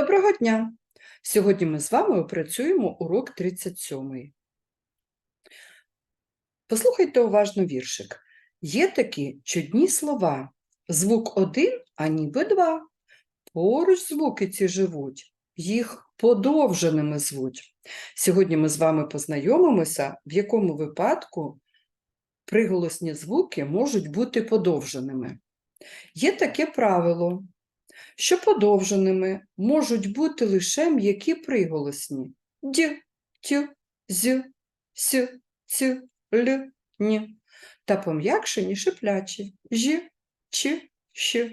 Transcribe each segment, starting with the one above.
Доброго дня! Сьогодні ми з вами опрацюємо урок 37. Послухайте уважно віршик. Є такі чудні слова. Звук один, а ніби два. Поруч звуки ці живуть, їх подовженими звуть. Сьогодні ми з вами познайомимося, в якому випадку приголосні звуки можуть бути подовженими. Є таке правило що подовженими можуть бути лише м'які приголосні. Д, тю, з, с, ц, л, ні, та пом'якшені шиплячі. Ж, ч, щ.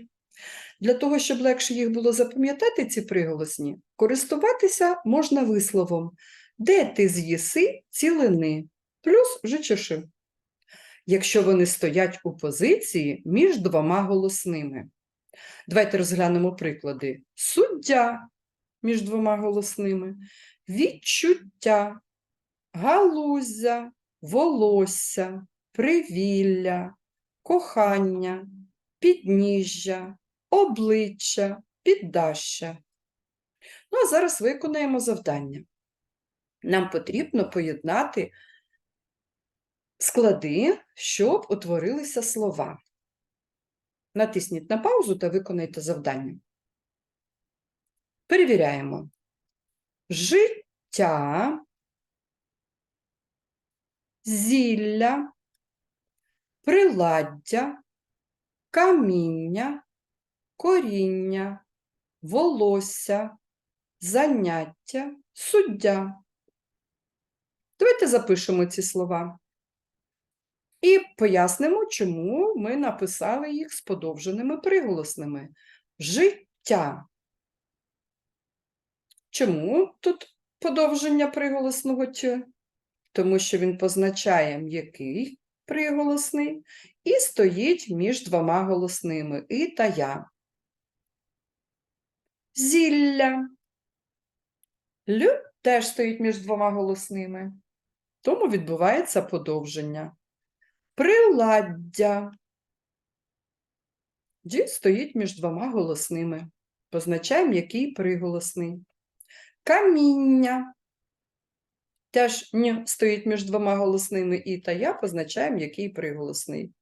Для того, щоб легше їх було запам'ятати, ці приголосні, користуватися можна висловом де ти з'їси цілини, плюс жичиши, якщо вони стоять у позиції між двома голосними. Давайте розглянемо приклади. Суддя між двома голосними, відчуття, галузя, волосся, привілля, кохання, підніжжя, обличчя, піддаща. Ну, а зараз виконаємо завдання. Нам потрібно поєднати склади, щоб утворилися слова. Натисніть на паузу та виконайте завдання. Перевіряємо. Життя, зілля, приладдя, каміння, коріння, волосся, заняття, суддя. Давайте запишемо ці слова. І пояснимо, чому ми написали їх з подовженими приголосними. Життя. Чому тут подовження приголосного Т? Тому що він позначає м'який приголосний і стоїть між двома голосними і та я. Зілля. Л теж стоїть між двома голосними, тому відбувається подовження. Приладдя. Дід стоїть між двома голосними. Позначаємо, який приголосний. Каміння. Теж н стоїть між двома голосними і та я позначаємо, який приголосний.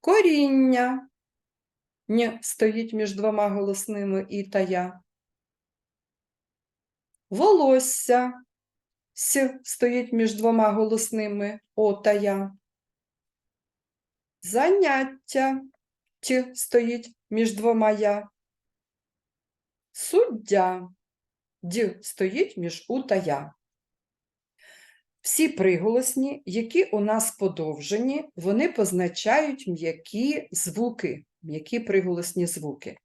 Коріння. Н стоїть між двома голосними і та я. Волосся. С стоїть між двома голосними О та я. Заняття Т стоїть між двома я. Суддя Д стоїть між У та я. Всі приголосні, які у нас подовжені, вони позначають м'які звуки, м'які приголосні звуки.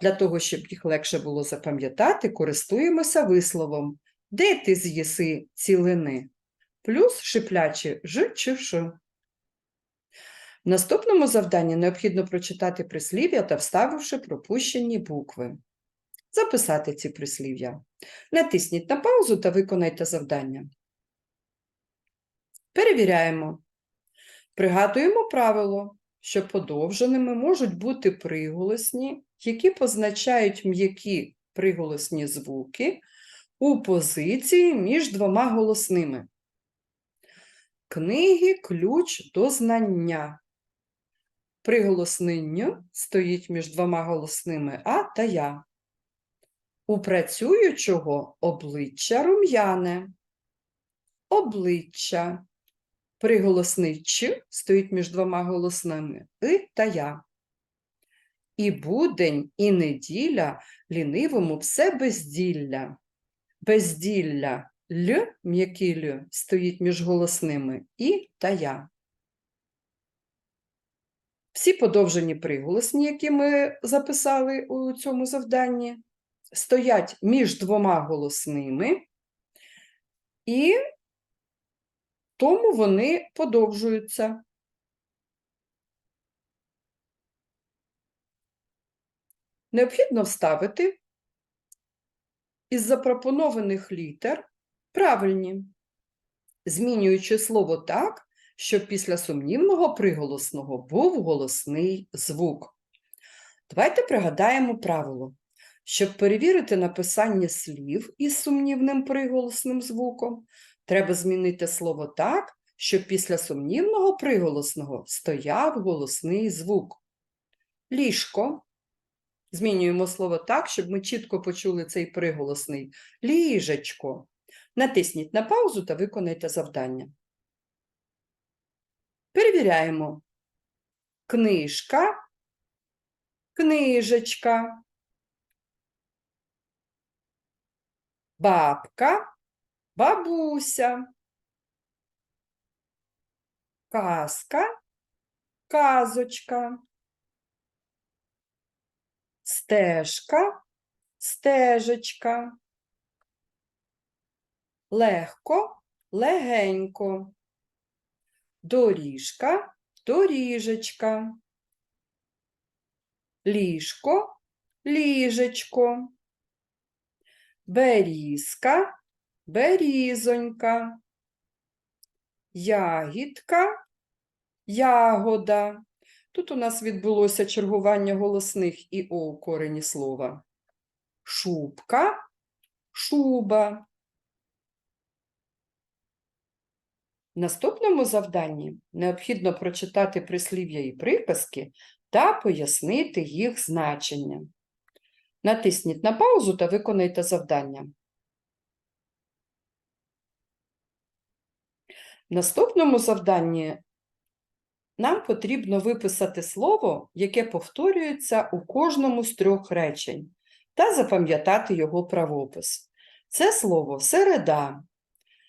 Для того, щоб їх легше було запам'ятати, користуємося висловом Де ти з'їси цілини? Плюс шиплячі ж чи ш. В наступному завданні необхідно прочитати прислів'я та вставивши пропущені букви. Записати ці прислів'я. Натисніть на паузу та виконайте завдання. Перевіряємо. Пригадуємо правило, що подовженими можуть бути приголосні, які позначають м'які приголосні звуки у позиції між двома голосними. Книги ключ до знання. Приголосний «н» стоїть між двома голосними А та Я. У працюючого обличчя рум'яне. Обличчя. Приголосний Ч стоїть між двома голосними И та Я. І будень, і неділя лінивому все безділля. Безділля Л, м'який Л, стоїть між голосними І та Я. Всі подовжені приголосні, які ми записали у цьому завданні, стоять між двома голосними, і тому вони подовжуються. Необхідно вставити із запропонованих літер правильні, змінюючи слово так, щоб після сумнівного приголосного був голосний звук. Давайте пригадаємо правило. Щоб перевірити написання слів із сумнівним приголосним звуком, треба змінити слово так, щоб після сумнівного приголосного стояв голосний звук. Ліжко. Змінюємо слово так, щоб ми чітко почули цей приголосний. Ліжечко. Натисніть на паузу та виконайте завдання. Перевіряємо. Книжка, книжечка. Бабка, бабуся. Казка, казочка. Стежка, стежечка. Легко, легенько. Доріжка, доріжечка. Ліжко, ліжечко. Берізка, берізонька. Ягідка, ягода. Тут у нас відбулося чергування голосних і о корені слова. Шубка, шуба. В наступному завданні необхідно прочитати прислів'я і приказки та пояснити їх значення. Натисніть на паузу та виконайте завдання. В наступному завданні нам потрібно виписати слово, яке повторюється у кожному з трьох речень, та запам'ятати його правопис. Це слово середа.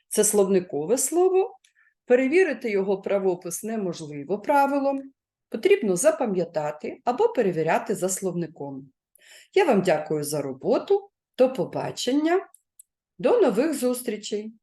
Це словникове слово. Перевірити його правопис неможливо правилом. Потрібно запам'ятати або перевіряти за словником. Я вам дякую за роботу. До побачення. До нових зустрічей!